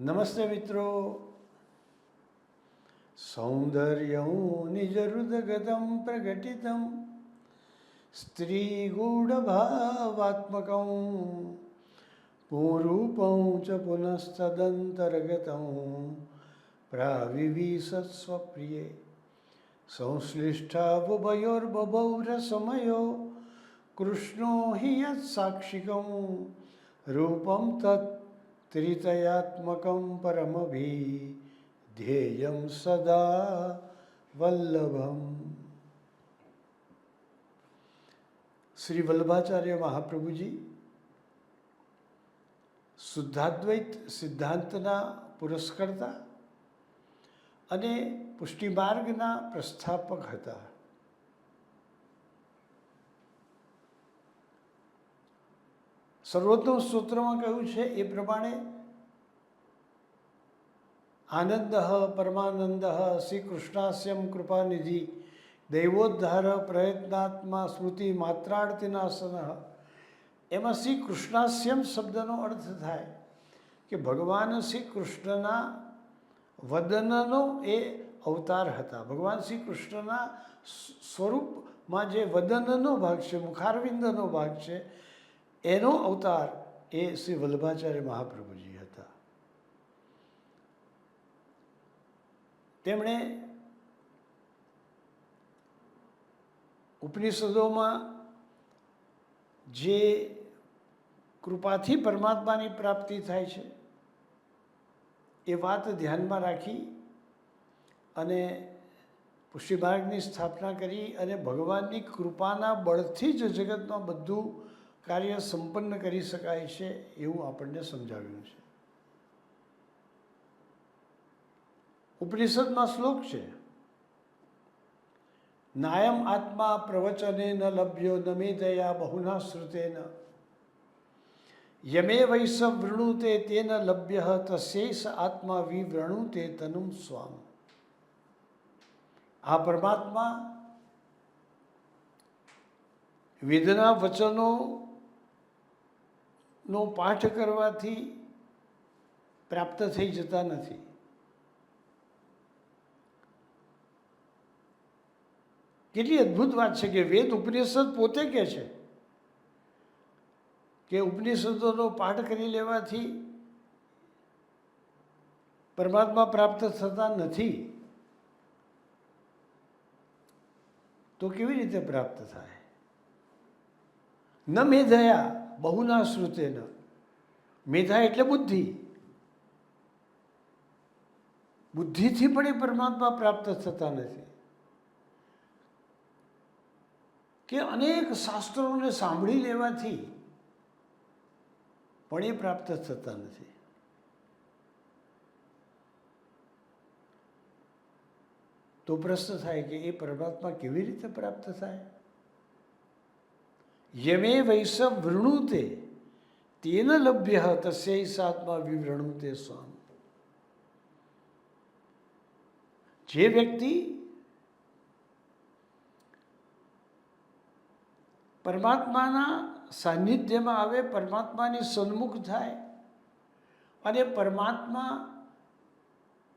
નમસ્તે મિત્રો. સૌંદર્યં નિજરુદગતમ પ્રગટિતમ. સ્ત્રીગૂઢભાવાત્મકં પૂરૂપં ચ પુનસ્તદંતર્ગतं પ્રાવિવિશસ્વપ્રિયે સંશ્લિષ્ટાબુભયોર્બભૌરસમયો કૃષ્ણો હિ યત્સાક્ષિકં રૂપં તत् ત્રિતયાત્મકં પરમભી ધ્યેયં સદા વલ્લભમ શ્રી વલ્લભાચાર્ય મહાપ્રભુજી શુદ્ધાદ્વૈત સિદ્ધાંતના પુરસ્કર્તા અને પુષ્ટિમાર્ગના પ્રસ્થાપક હતા સર્વોત્તમ સૂત્રમાં કહ્યું છે, એ પ્રમાણે આનંદ પરમાનંદ શ્રી કૃષ્ણાસ્યમ કૃપાનિધિ દૈવોદ્ધાર પ્રયત્નાત્મા સ્મૃતિ માત્રાર્તિનાસન એમાં શ્રી કૃષ્ણાસ્યમ શબ્દનો અર્થ થાય કે ભગવાન શ્રી કૃષ્ણના વદનનો એ અવતાર હતા. ભગવાન શ્રી કૃષ્ણના સ્વરૂપમાં જે વદનનો ભાગ છે, મુખારવિંદનો ભાગ છે એનો અવતાર એ શ્રી વલ્લભાચાર્ય મહાપ્રભુજી હતા. તેમણે ઉપનિષદોમાં જે કૃપાથી પરમાત્માની પ્રાપ્તિ થાય છે, એ વાત ધ્યાનમાં રાખી અને પુષ્ટિમાર્ગની સ્થાપના કરી અને ભગવાનની કૃપાના બળથી જ જગતમાં બધું કાર્ય સંપન્ન કરી શકાય છે એવું આપણને સમજાવ્યું છે. ઉપનિષદમાં શ્લોક છે, નાયમ આત્મા પ્રવચને ન લભ્યો, ન મે દયા બહુના શ્રુતેન. યમે વૈસ વૃણુતે તેન લભ્ય તશેષ આત્મા વિવૃણુતે તનુમ સ્વામ. આ પરમાત્મા વેદના વચનો નો પાઠ કરવાથી પ્રાપ્ત થઈ જતા નથી. કેટલી અદ્ભુત વાત છે કે વેદ ઉપનિષદ પોતે કહે છે કે ઉપનિષદોનો પાઠ કરી લેવાથી પરમાત્મા પ્રાપ્ત થતા નથી. તો કેવી રીતે પ્રાપ્ત થાય? ન મેધયા બહુના શ્રુતેન મેધા એટલે બુદ્ધિ. બુદ્ધિથી પણ એ પરમાત્મા પ્રાપ્ત થતા નથી. કે અનેક શાસ્ત્રોને સાંભળી લેવાથી પણ એ પ્રાપ્ત થતા નથી. તો પ્રશ્ન થાય કે એ પરમાત્મા કેવી રીતે પ્રાપ્ત થાય? યમે વૈસ વૃણુતે, તેન લભ્ય તસ્ય સાત્મા વિવૃણુતે સ્વામ. જે વ્યક્તિ પરમાત્માના સાનિધ્યમાં આવે, પરમાત્માની સન્મુખ થાય, અને પરમાત્મા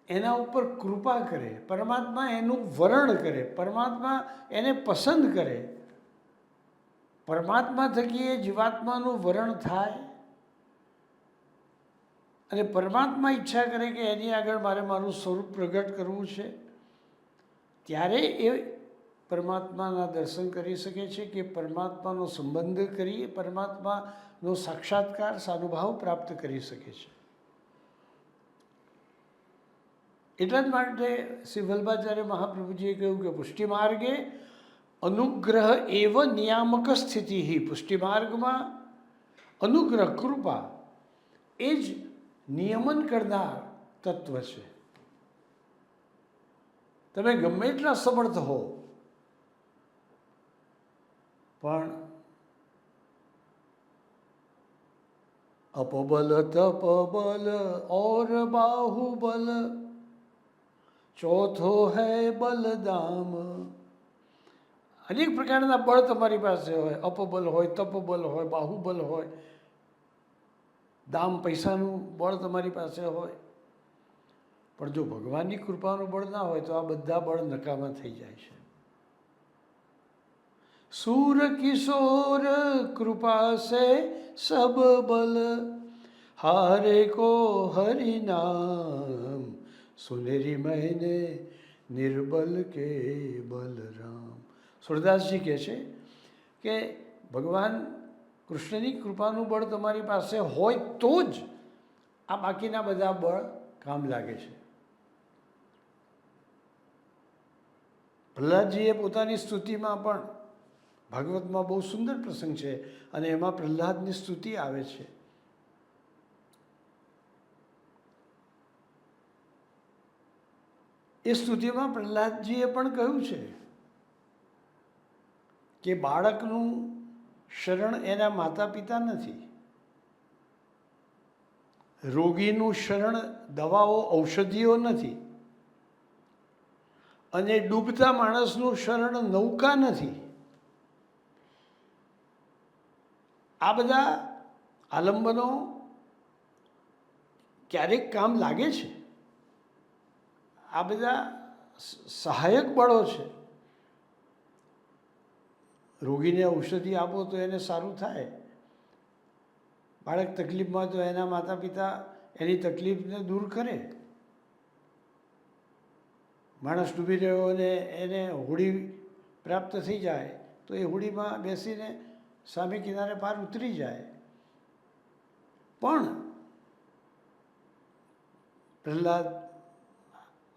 એના ઉપર કૃપા કરે, પરમાત્મા એનું વરણ કરે, પરમાત્મા એને પસંદ કરે પરમાત્મા થકી એ જીવાત્માનું વરણ થાય અને પરમાત્મા ઈચ્છા કરે કે એની આગળ મારે મારું સ્વરૂપ પ્રગટ કરવું છે, ત્યારે એ પરમાત્માના દર્શન કરી શકે છે કે પરમાત્માનો સંબંધ કરી, પરમાત્માનો સાક્ષાત્કાર, સાનુભાવ પ્રાપ્ત કરી શકે છે. એટલા જ માટે શ્રી વલ્ભાચાર્ય મહાપ્રભુજીએ કહ્યું કે પુષ્ટિ માર્ગે અનુગ્રહ એવ નિયામક સ્થિતિ પુષ્ટિમાર્ગમાં. અનુગ્રહ કૃપા એ જ નિયમન કરનાર તત્વ છે. તમે ગમે એટલા સમર્થ હો, પણ અપબલ તપબલ ઓર બાહુબલ ચોથો હૈ બલદામ. અનેક પ્રકારના બળ તમારી પાસે હોય, અપબલ હોય, તપબલ હોય, બાહુબલ હોય. દામ પૈસાનું બળ તમારી પાસે હોય. પણ જો ભગવાનની કૃપાનું બળ ના હોય તો આ બધા બળ નકામા થઈ જાય છે. સૂર કિશોર કૃપા સે સબ બલ. હારે કો હરિનામ સુનેરી મહિને નિર્બલ કે બલરામ. સુરદાસજી કહે છે કે ભગવાન કૃષ્ણની કૃપાનું બળ તમારી પાસે હોય તો જ આ બાકીના બધા બળ કામ લાગે છે. પ્રહલાદજીએ પોતાની સ્તુતિમાં પણ ભાગવતમાં બહુ સુંદર પ્રસંગ છે અને એમાં પ્રહલાદની સ્તુતિ આવે છે. એ સ્તુતિમાં પ્રહલાદજીએ પણ કહ્યું છે કે બાળકનું શરણ એના માતા પિતા નથી. રોગીનું શરણ દવાઓ, ઔષધિઓ નથી. અને ડૂબતા માણસનું શરણ નૌકા નથી. આ બધા આલંબનો ક્યારેક કામ લાગે છે. આ બધા સહાયક બળો છે. રોગીને ઔષધિ આપો તો એને સારું થાય. બાળક તકલીફમાં તો એના માતા પિતા એની તકલીફને દૂર કરે. માણસ ડૂબી રહ્યો અને એને હોડી પ્રાપ્ત થઈ જાય તો એ હોડીમાં બેસીને સામે કિનારે પાર ઉતરી જાય. પણ પ્રહલાદ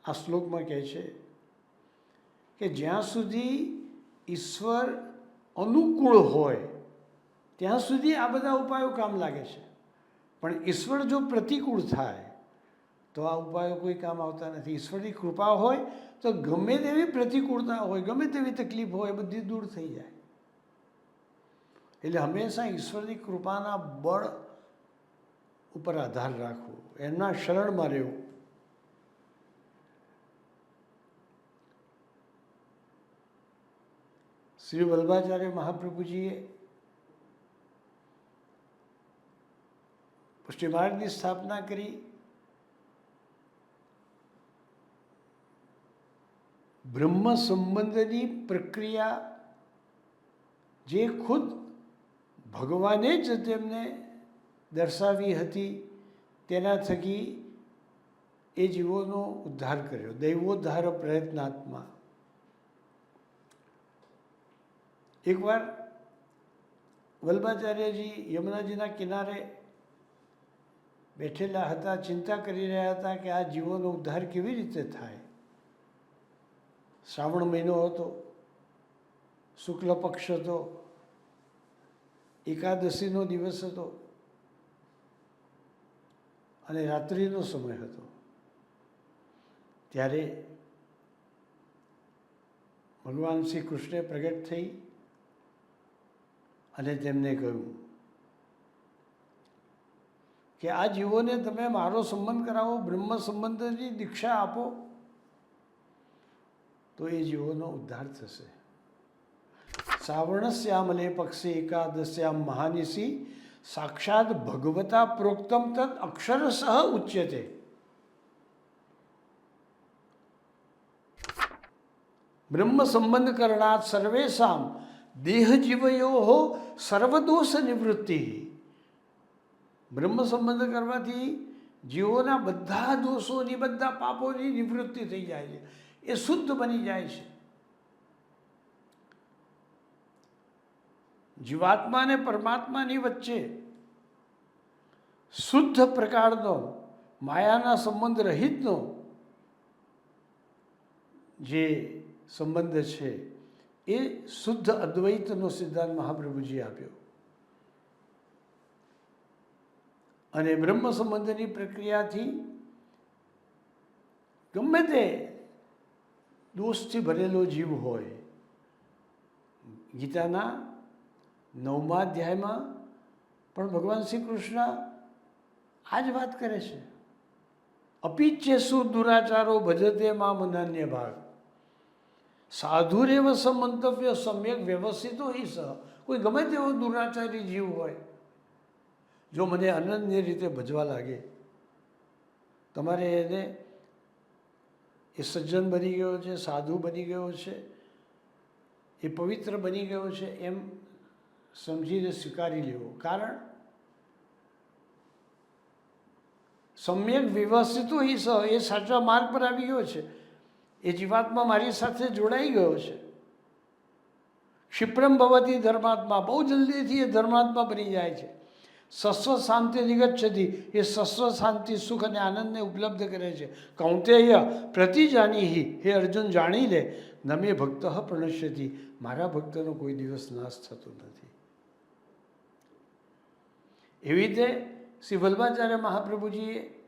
આ શ્લોકમાં કહે છે કે જ્યાં સુધી ઈશ્વર અનુકૂળ હોય, ત્યાં સુધી આ બધા ઉપાયો કામ લાગે છે. પણ ઈશ્વર જો પ્રતિકૂળ થાય, તો આ ઉપાયો કોઈ કામ આવતા નથી. ઈશ્વરની કૃપા હોય, તો ગમે તેવી પ્રતિકૂળતા હોય, ગમે તેવી તકલીફ હોય, એ બધી દૂર થઈ જાય. એટલે હંમેશા ઈશ્વરની કૃપાના બળ ઉપર આધાર રાખવો. એમના શરણમાં રહેવું. શ્રી વલ્ભાચાર્ય મહાપ્રભુજીએ પુષ્ટિમાર્ગની સ્થાપના કરી. બ્રહ્મ સંબંધની પ્રક્રિયા જે ખુદ ભગવાને જ તેમને દર્શાવી હતી, તેના થકી એ જીવોનો ઉદ્ધાર કર્યો. દૈવોદ્ધાર પ્રયત્નાત્મા. એકવાર વલ્ભાચાર્યજી યમુનાજીના કિનારે બેઠેલા હતા, ચિંતા કરી રહ્યા હતા કે આ જીવોનો ઉદ્ધાર કેવી રીતે થાય? શ્રાવણ મહિનો હતો, શુક્લ પક્ષ હતો, એકાદશીનો દિવસ હતો અને રાત્રિનો સમય હતો. ત્યારે ભગવાન શ્રી કૃષ્ણે પ્રગટ થઈ અને તેમને કહ્યું કે આ જીવોને તમે મારો સંબંધ કરાવો, બ્રહ્મ સંબંધની દીક્ષા આપો, તો એ જીવોનો ઉદ્ધાર થશે. શ્રાવણસ્યામલે પક્ષે એકાદશ્યામ મહાનિશી સાક્ષાત ભગવતા પ્રોક્તમ તદ અક્ષરસઃ ઉચ્યતે. બ્રહ્મ સંબંધ કરણાત સર્વેશામ દેહજીવયો સર્વદોષ નિવૃત્તિ. બ્રહ્મ સંબંધ કરવાથી જીવોના બધા દોષોની, બધા પાપોની નિવૃત્તિ થઈ જાય છે. એ શુદ્ધ બની જાય છે. જીવાત્મા અને પરમાત્માની વચ્ચે શુદ્ધ પ્રકારનો, માયાના સંબંધ રહિતનો જે સંબંધ છે એ શુદ્ધ અદ્વૈતનો સિદ્ધાંત મહાપ્રભુજી આપ્યો. અને બ્રહ્મ સંબંધની પ્રક્રિયાથી ગમે તે દોષથી ભરેલો જીવ હોય, ગીતાના નવમા અધ્યાયમાં પણ ભગવાન શ્રી કૃષ્ણ આ જ વાત કરે છે. અપિચ્છેસુ દુરાચારો ભજતે માં મનાન્ય ભાગ. સાધુરેવ સમંતવ્ય સમ્યક વ્યવસ્થિતો સહ કોઈ ગમે તેવો દુરાચારી જીવ હોય. જો મને અનન્ય રીતે ભજવા લાગે, તમારે એને, એ સજ્જન બની ગયો છે, સાધુ બની ગયો છે, એ પવિત્ર બની ગયો છે, એમ સમજીને સ્વીકારી લેવો. કારણ, સમ્યક વ્યવસ્થિતો સહ એ સાચા માર્ગ પર આવી ગયો છે. એ જીવાત્મા મારી સાથે જોડાઈ ગયો છે. ક્ષિપ્રમ ભવતી ધર્માત્મા, બહુ જલ્દીથી એ ધર્માત્મા બની જાય છે. સસ્વ શાંતિ નિગચ્છતી એ સસ્વ શાંતિ, સુખ અને આનંદને ઉપલબ્ધ કરે છે. કૌંતેય પ્રતિજાનીહી, હે અર્જુન જાણી લે, નમે ભક્ત પ્રણશ્યતી. મારા ભક્તનો કોઈ દિવસ નાશ થતો નથી. એવી રીતે શ્રી વલ્ભાચાર્ય મહાપ્રભુજીએ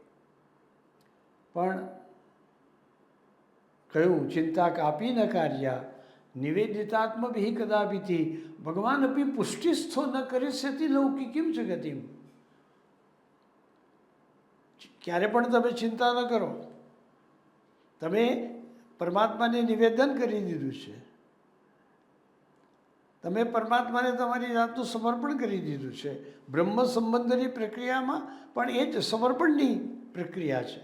પણ કહ્યું, ચિંતા કાપી ન કાર્યા. નિવેદિતાત્મભિ કદાપિથી ભગવાન અપી પુષ્ટિસ્થો ન કેમ છે જગતિમ? ક્યારે પણ તમે ચિંતા ન કરો. તમે પરમાત્માને નિવેદન કરી દીધું છે. તમે પરમાત્માને તમારી જાતનું સમર્પણ કરી દીધું છે. બ્રહ્મ સંબંધની પ્રક્રિયામાં પણ એ જ સમર્પણની પ્રક્રિયા છે.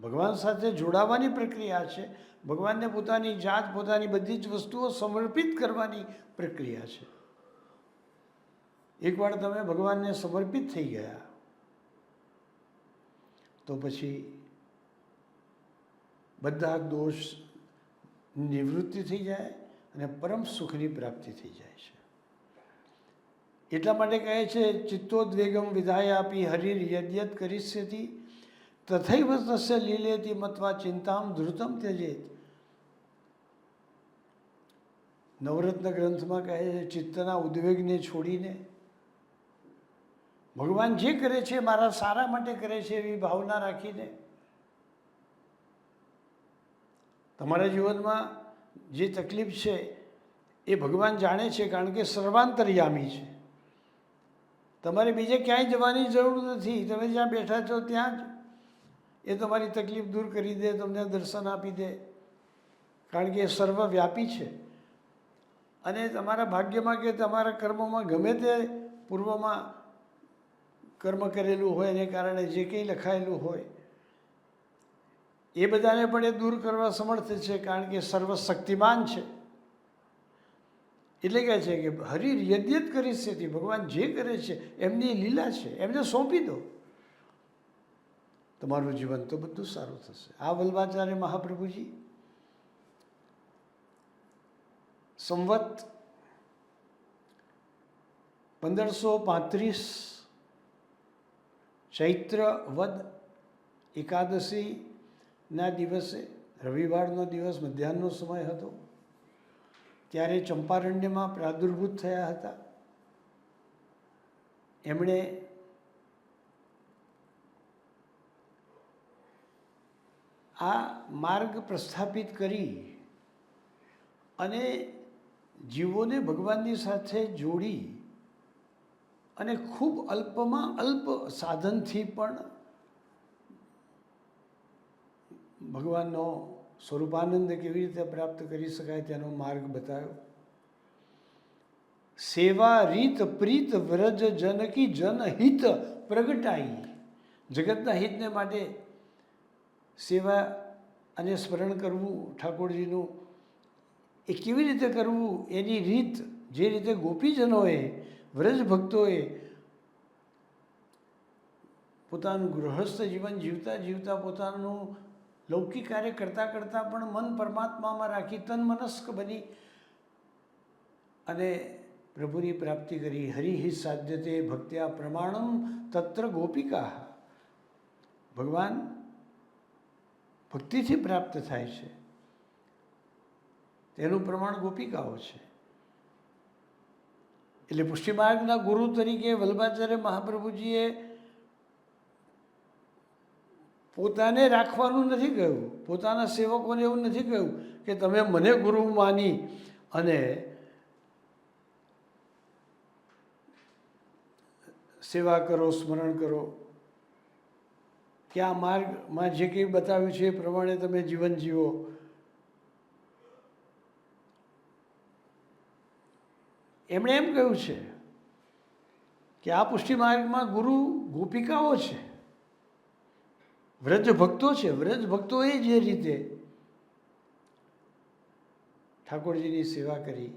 ભગવાન સાથે જોડાવાની પ્રક્રિયા છે. ભગવાનને પોતાની જાત, પોતાની બધી જ વસ્તુઓ સમર્પિત કરવાની પ્રક્રિયા છે. એકવાર તમે ભગવાનને સમર્પિત થઈ ગયા, તો પછી બધા દોષ નિવૃત્તિ થઈ જાય અને પરમ સુખની પ્રાપ્તિ થઈ જાય છે. એટલા માટે કહે છે, ચિત્તોદ્વેગમ વિધાય આપી હરિર યદ્યત કરીષ્યતિ, તથૈવ તસ્ય લીલેતી મત્વા ચિંતામ ધૃતમ ત્યજેત. નવરત્ન ગ્રંથમાં કહે છે, ચિત્તના ઉદ્વેગને છોડીને ભગવાન જે કરે છે, મારા સારા માટે કરે છે એવી ભાવના રાખીને તમારા જીવનમાં જે તકલીફ છે એ ભગવાન જાણે છે, કારણ કે સર્વાંતરયામી છે. તમારે બીજે ક્યાંય જવાની જરૂર નથી. તમે જ્યાં બેઠા છો ત્યાં જ એ તમારી તકલીફ દૂર કરી દે, તમને દર્શન આપી દે. કારણ કે એ સર્વવ્યાપી છે. અને તમારા ભાગ્યમાં કે તમારા કર્મોમાં ગમે તે પૂર્વમાં કર્મ કરેલું હોય એને કારણે જે કંઈ લખાયેલું હોય, એ બધાને પણ એ દૂર કરવા સમર્થ છે કારણ કે સર્વશક્તિમાન છે. એટલે કહે છે કે હરિ યજ્ઞ કરી છે ભગવાન જે કરે છે એમની લીલા છે, એમને સોંપી દો. તમારું જીવન તો બધું સારું થશે. આ વલ્ભાચાર્ય મહાપ્રભુજી સંવત પંદરસો પાંત્રીસ ચૈત્ર વદ એકાદશીના દિવસે, રવિવારનો દિવસ, મધ્યાહનનો સમય હતો, ત્યારે ચંપારણ્યમાં પ્રાદુર્ભૂત થયા હતા. એમણે આ માર્ગ પ્રસ્થાપિત કરી અને જીવોને ભગવાનની સાથે જોડી અને ખૂબ અલ્પમાં અલ્પ સાધનથી પણ ભગવાનનો સ્વરૂપાનંદ કેવી રીતે પ્રાપ્ત કરી શકાય તેનો માર્ગ બતાવ્યો. સેવા રીત પ્રીત વ્રજ જનકી જનહિત પ્રગટાઈ. જગતના હિતને માટે સેવા અને સ્મરણ કરવું ઠાકોરજીનું એ કેવી રીતે કરવું? એની રીત જે રીતે ગોપીજનોએ વ્રજ ભક્તોએ પોતાનું ગૃહસ્થ જીવન જીવતા જીવતા પોતાનું લૌકિક કાર્ય કરતાં કરતાં પણ મન પરમાત્મામાં રાખી તન મનસ્ક બની અને પ્રભુની પ્રાપ્તિ કરી. હરિહિ સાધ્યતે ભક્ત્યા પ્રમાણમ તત્ર ગોપિકા. ભગવાન ભક્તિથી પ્રાપ્ત થાય છે. તેનું પ્રમાણ ગોપિકાઓ છે. એટલે પુષ્ટિમાર્ગના ગુરુ તરીકે વલ્ભાચાર્ય મહાપ્રભુજીએ પોતાને રાખવાનું નથી કહ્યું. પોતાના સેવકોને એવું નથી કહ્યું કે તમે મને ગુરુ માની અને સેવા કરો, સ્મરણ કરો. કે આ માર્ગમાં જે કંઈ બતાવ્યું છે એ પ્રમાણે તમે જીવન જીવો. એમણે એમ કહ્યું છે કે આ પુષ્ટિ માર્ગમાં ગુરુ ગોપિકાઓ છે. વ્રજ ભક્તો છે. વ્રજ ભક્તોએ જે રીતે ઠાકોરજીની સેવા કરી.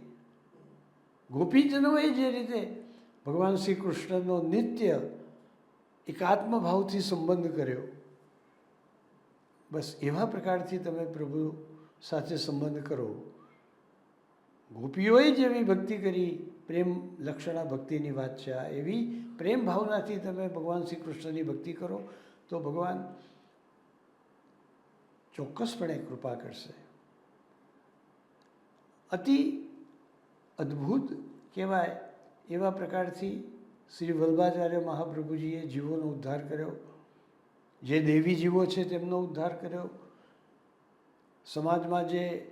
ગોપીજનોએ જે રીતે ભગવાન શ્રી કૃષ્ણનો નિત્ય એકાત્મભાવથી સંબંધ કર્યો. બસ એવા પ્રકારથી તમે પ્રભુ સાથે સંબંધ કરો. ગોપીઓએ જેવી ભક્તિ કરી, પ્રેમ લક્ષણા ભક્તિની વાત છે આ એવી. પ્રેમ ભાવનાથી તમે ભગવાન શ્રી કૃષ્ણની ભક્તિ કરો, તો ભગવાન ચોક્કસપણે કૃપા કરશે. અતિ અદ્ભુત કહેવાય એવા પ્રકારથી શ્રી વલ્ભાચાર્ય મહાપ્રભુજીએ જીવોનો ઉદ્ધાર કર્યો. જે દેવી જીવો છે તેમનો ઉદ્ધાર કર્યો. સમાજમાં જે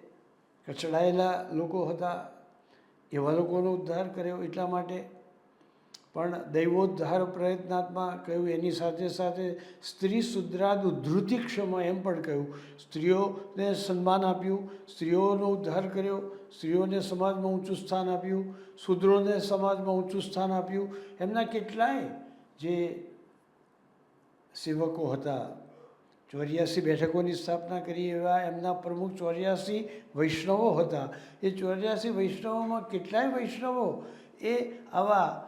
કચડાયેલા લોકો હતા. એવા લોકોનો ઉદ્ધાર કર્યો એટલા માટે. પણ દૈવોદ્ધાર પ્રયત્નાત્મા કહ્યું, એની સાથે સાથે સ્ત્રી શુદ્રાદ ઉદ્ધૃતિક્ષમ એમ પણ કહ્યું. સ્ત્રીઓને સન્માન આપ્યું, સ્ત્રીઓનો ઉદ્ધાર કર્યો, સ્ત્રીઓને સમાજમાં ઊંચું સ્થાન આપ્યું, શુદ્રોને સમાજમાં ઊંચું સ્થાન આપ્યું. એમના કેટલાય જે સેવકો હતા ચોર્યાસી બેઠકોની સ્થાપના કરી એવા એમના પ્રમુખ ચોર્યાસી વૈષ્ણવો હતા. એ ચોર્યાસી વૈષ્ણવોમાં કેટલાય વૈષ્ણવો એ આવા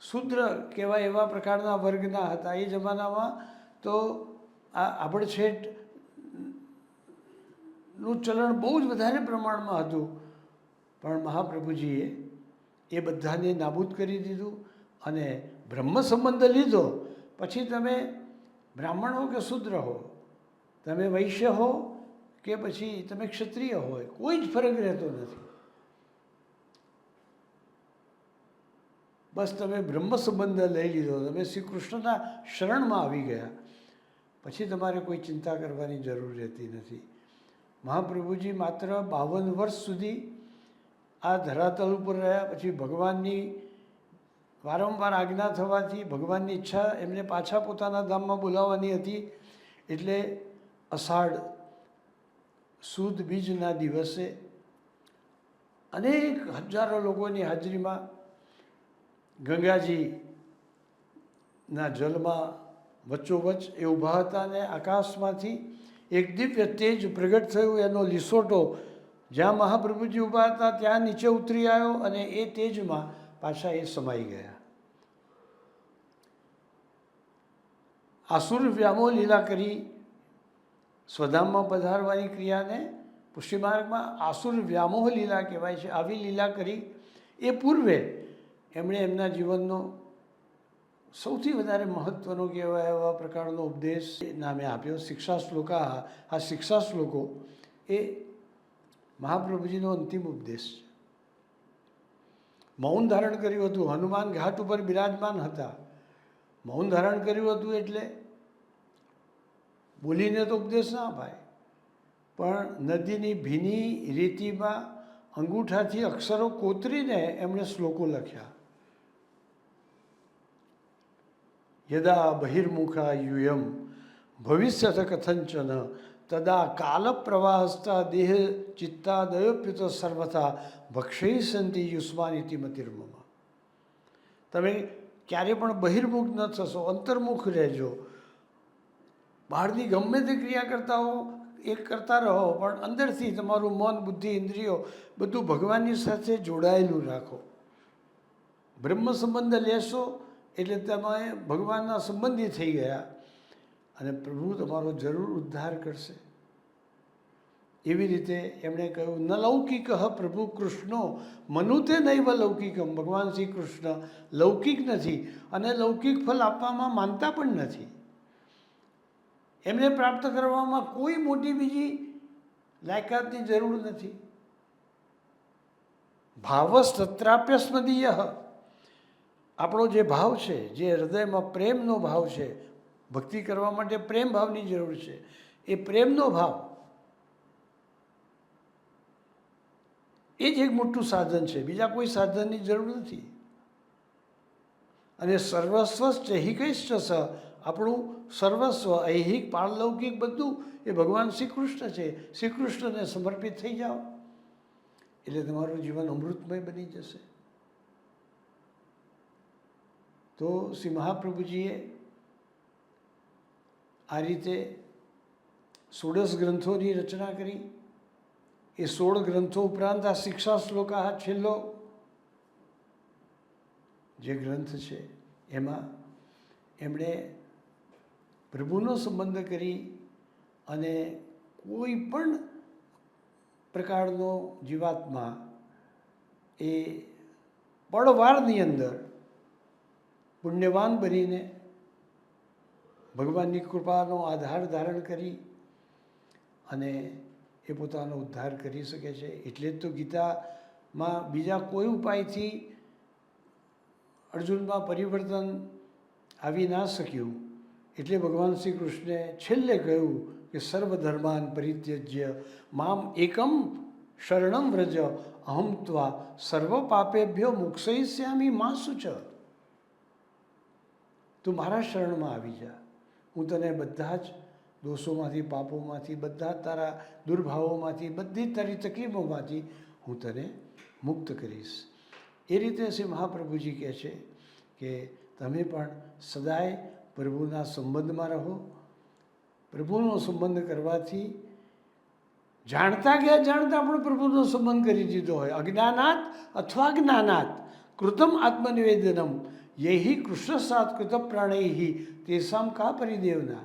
શુદ્ર કહેવાય એવા પ્રકારના વર્ગના હતા. એ જમાનામાં તો આ આભડછેટનું ચલણ બહુ જ વધારે પ્રમાણમાં હતું. પણ મહાપ્રભુજીએ એ બધાને નાબૂદ કરી દીધું અને બ્રહ્મ સંબંધ લીધો. પછી તમે બ્રાહ્મણ હો કે શુદ્ર હો? તમે વૈશ્ય હો કે પછી તમે ક્ષત્રિય હોય કોઈ જ ફરક રહેતો નથી. બસ તમે બ્રહ્મ સંબંધ લઈ લીધો, તમે શ્રી કૃષ્ણના શરણમાં આવી ગયા. પછી તમારે કોઈ ચિંતા કરવાની જરૂર રહેતી નથી. મહાપ્રભુજી માત્ર બાવન વર્ષ સુધી આ ધરાતલ ઉપર રહ્યા, પછી ભગવાનની વારંવાર આજ્ઞા થવાથી ભગવાનની ઈચ્છા એમને પાછા પોતાના ધામમાં બોલાવવાની હતી એટલે અષાઢ સુદ બીજના દિવસે અનેક હજારો લોકોની હાજરીમાં ગંગાજીના જલમાં વચ્ચોવચ્ચ એ ઊભા હતા અને આકાશમાંથી એક દિવ્ય તેજ પ્રગટ થયું. એનો લીસોટો જ્યાં મહાપ્રભુજી ઊભા હતા ત્યાં નીચે ઉતરી આવ્યો અને એ તેજમાં પાછા એ સમાઈ ગયા. આસુર વ્યામો લીલા કરી સ્વધામમાં પધારવાની ક્રિયાને પુષ્ટિમાર્ગમાં આસુર વ્યામોહ લીલા કહેવાય છે. આવી લીલા કરી એ પૂર્વે એમણે એમના જીવનનો સૌથી વધારે મહત્ત્વનો કહેવાય એવા પ્રકારનો ઉપદેશ નામે આપ્યો. શિક્ષા શ્લોકા આ શિક્ષા શ્લોકો એ મહાપ્રભુજીનો અંતિમ ઉપદેશ છે. મૌન ધારણ કર્યું હતું, હનુમાન ઘાટ ઉપર બિરાજમાન હતા. મૌન ધારણ કર્યું હતું એટલે બોલીને તો ઉપદેશ ના અપાય. પણ નદીની ભીની રીતિમાં અંગૂઠાથી અક્ષરો કોતરીને એમણે શ્લોકો લખ્યા. યદા બહિર્મુખા યુયમ ભવિષ્યત કથંચન તદા કાલ પ્રવાહસ્તા દેહ ચિત્તાદયોપ્યુત સર્વથા ભક્ષયસંતિ યુષ્માનિતિ મતિર્મમાં તમે ક્યારે પણ બહિર્મુખ ન થશો અંતર્મુખ રહેજો બહારની ગમે તે ક્રિયા કરતા હો એ કરતા રહો પણ અંદરથી તમારું મન બુદ્ધિ ઇન્દ્રિયો બધું ભગવાનની સાથે જોડાયેલું રાખો બ્રહ્મ સંબંધ લેશો એટલે તમે ભગવાનના સંબંધી થઈ ગયા અને પ્રભુ તમારો જરૂર ઉદ્ધાર કરશે. એવી રીતે એમણે કહ્યું, ન લૌકિક પ્રભુ કૃષ્ણો, મનુતે નૈવ લૌકિકમ, ભગવાન શ્રી કૃષ્ણ લૌકિક નથી અને લૌકિક ફલ આપવામાં માનતા પણ નથી. એમને પ્રાપ્ત કરવામાં કોઈ મોટી બીજી લાયકાતની જરૂર નથી. ભાવસ્તત્રાપ્ય સ્મદીય આપણો જે ભાવ છે, જે હૃદયમાં પ્રેમનો ભાવ છે ભક્તિ કરવા માટે પ્રેમ ભાવની જરૂર છે. એ પ્રેમનો ભાવ એ જ એક મોટું સાધન છે. બીજા કોઈ સાધનની જરૂર નથી. અને સર્વસ્વ હિકૈષ્ટ સ, આપણું સર્વસ્વ, ઐહિક, પારલૌકિક બધું એ ભગવાન શ્રી કૃષ્ણ છે. શ્રી કૃષ્ણને સમર્પિત થઈ જાઓ. એટલે તમારું જીવન અમૃતમય બની જશે. તો શ્રી મહાપ્રભુજીએ આ રીતે સોળસ ગ્રંથોની રચના કરી. એ સોળ ગ્રંથો ઉપરાંત આ શિક્ષા શ્લોક આ છેલ્લો જે ગ્રંથ છે, એમાં એમણે પ્રભુનો સંબંધ કરી અને કોઈ પણ પ્રકારનો જીવાત્મા એ પળવારની અંદર પુણ્યવાન બનીને ભગવાનની કૃપાનો આધાર ધારણ કરી અને એ પોતાનો ઉદ્ધાર કરી શકે છે. એટલે જ તો ગીતામાં બીજા કોઈ ઉપાયથી અર્જુનમાં પરિવર્તન આવી ના શક્યું. એટલે ભગવાન શ્રી કૃષ્ણે છેલ્લે કહ્યું કે સર્વધર્માન પરિત્યજ્ય મામ એકમ શરણમ વ્રજ અહમ ત્વા સર્વ પાપેભ્યો મુક્ષયિષ્યામી માં સુચ તું મારા શરણમાં આવી જા. હું તને બધા જ દોષોમાંથી, પાપોમાંથી, બધા તારા દુર્ભાવોમાંથી, બધી જ તારી તકલીફોમાંથી હું તને મુક્ત કરીશ. એ રીતે શ્રી મહાપ્રભુજી કહે છે કે તમે પણ સદાય પ્રભુના સંબંધમાં રહો. પ્રભુનો સંબંધ કરવાથી જાણતા કે જાણતા પણ પ્રભુનો સંબંધ કરી દીધો હોય. અજ્ઞાનાત અથવા જ્ઞાનાત. કૃતમ આત્મનિવેદનમ. યહી કૃષ્ણ સાત કૃત પ્રાણૈહી, તેસામ કા પરિદેવના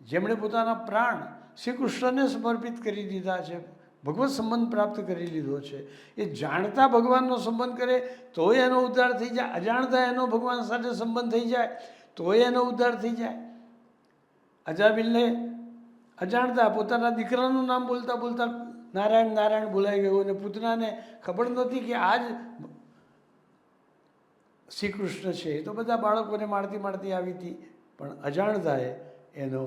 જેમણે પોતાના પ્રાણ શ્રી કૃષ્ણને સમર્પિત કરી દીધા છે, ભગવત સંબંધ પ્રાપ્ત કરી લીધો છે. એ જાણતા ભગવાનનો સંબંધ કરે તોય એનો ઉદ્ધાર થઈ જાય. અજાણતા એનો ભગવાન સાથે સંબંધ થઈ જાય તોય એનો ઉદ્ધાર થઈ જાય. અજાબિલને અજાણતા પોતાના દીકરાનું નામ બોલતા બોલતા નારાયણ નારાયણ બોલાઈ ગયું અને પૂતનાને ખબર નહોતી કે આ જ શ્રી કૃષ્ણ છે. એ તો બધા બાળકોને માણતી માણતી આવી હતી. પણ અજાણતાએ એનો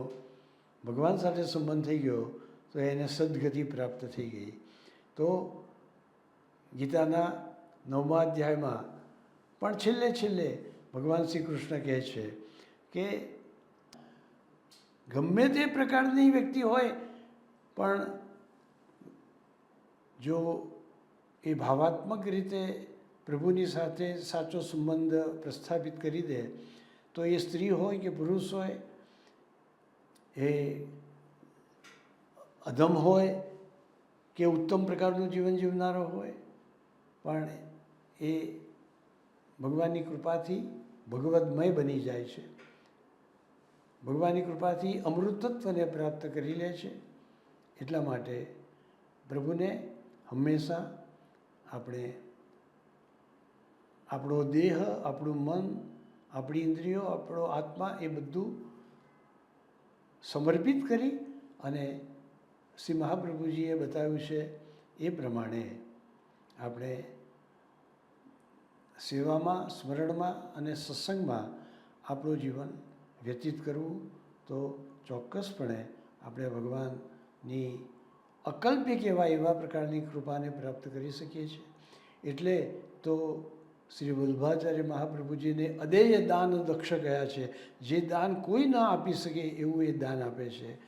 ભગવાન સાથે સંબંધ થઈ ગયો તો એને સદગતિ પ્રાપ્ત થઈ ગઈ. તો ગીતાના નવમા અધ્યાયમાં પણ છેલ્લે છેલ્લે ભગવાન શ્રી કૃષ્ણ કહે છે કે ગમે તે પ્રકારની વ્યક્તિ હોય, પણ જો એ ભાવાત્મક રીતે પ્રભુની સાથે સાચો સંબંધ પ્રસ્થાપિત કરી દે, તો એ સ્ત્રી હોય કે પુરુષ હોય, એ અધમ હોય કે ઉત્તમ પ્રકારનું જીવન જીવનારો હોય, પણ એ ભગવાનની કૃપાથી ભગવદમય બની જાય છે. ભગવાનની કૃપાથી અમૃતત્વને પ્રાપ્ત કરી લે છે. એટલા માટે પ્રભુને હંમેશા આપણે આપણો દેહ, આપણું મન, આપણી ઇન્દ્રિયો, આપણો આત્મા એ બધું સમર્પિત કરી અને શ્રી મહાપ્રભુજીએ બતાવ્યું છે એ પ્રમાણે આપણે સેવામાં, સ્મરણમાં અને સત્સંગમાં આપણું જીવન વ્યતીત કરવું તો ચોક્કસપણે આપણે ભગવાનની અકલ્પ્ય કહેવાય એવા પ્રકારની કૃપાને પ્રાપ્ત કરી શકીએ છીએ. એટલે તો શ્રી વલ્ભાચાર્ય મહાપ્રભુજીને અદેય દાન દક્ષ કહ્યા છે. જે દાન કોઈ ના આપી શકે એવું એ દાન આપે છે.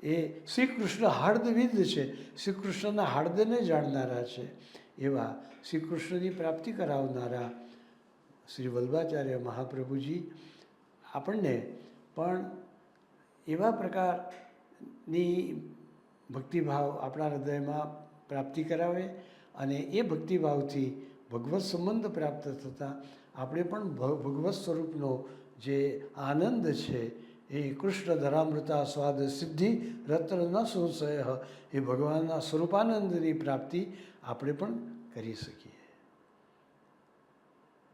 એ શ્રી કૃષ્ણ હાર્દવિદ છે. શ્રી કૃષ્ણના હાર્દને જાણનારા છે. એવા શ્રી કૃષ્ણની પ્રાપ્તિ કરાવનારા શ્રી વલ્ભાચાર્ય મહાપ્રભુજી આપણને પણ એવા પ્રકારની ભક્તિભાવ આપણા હૃદયમાં પ્રાપ્તિ કરાવે અને એ ભક્તિભાવથી ભગવત સંબંધ પ્રાપ્ત થતાં આપણે પણ ભગવત સ્વરૂપનો જે આનંદ છે એ કૃષ્ણ ધરામૃતા સ્વાદ સિદ્ધિ રત્ન ન સંશય એ ભગવાનના સ્વરૂપાનંદની પ્રાપ્તિ આપણે પણ કરી શકીએ.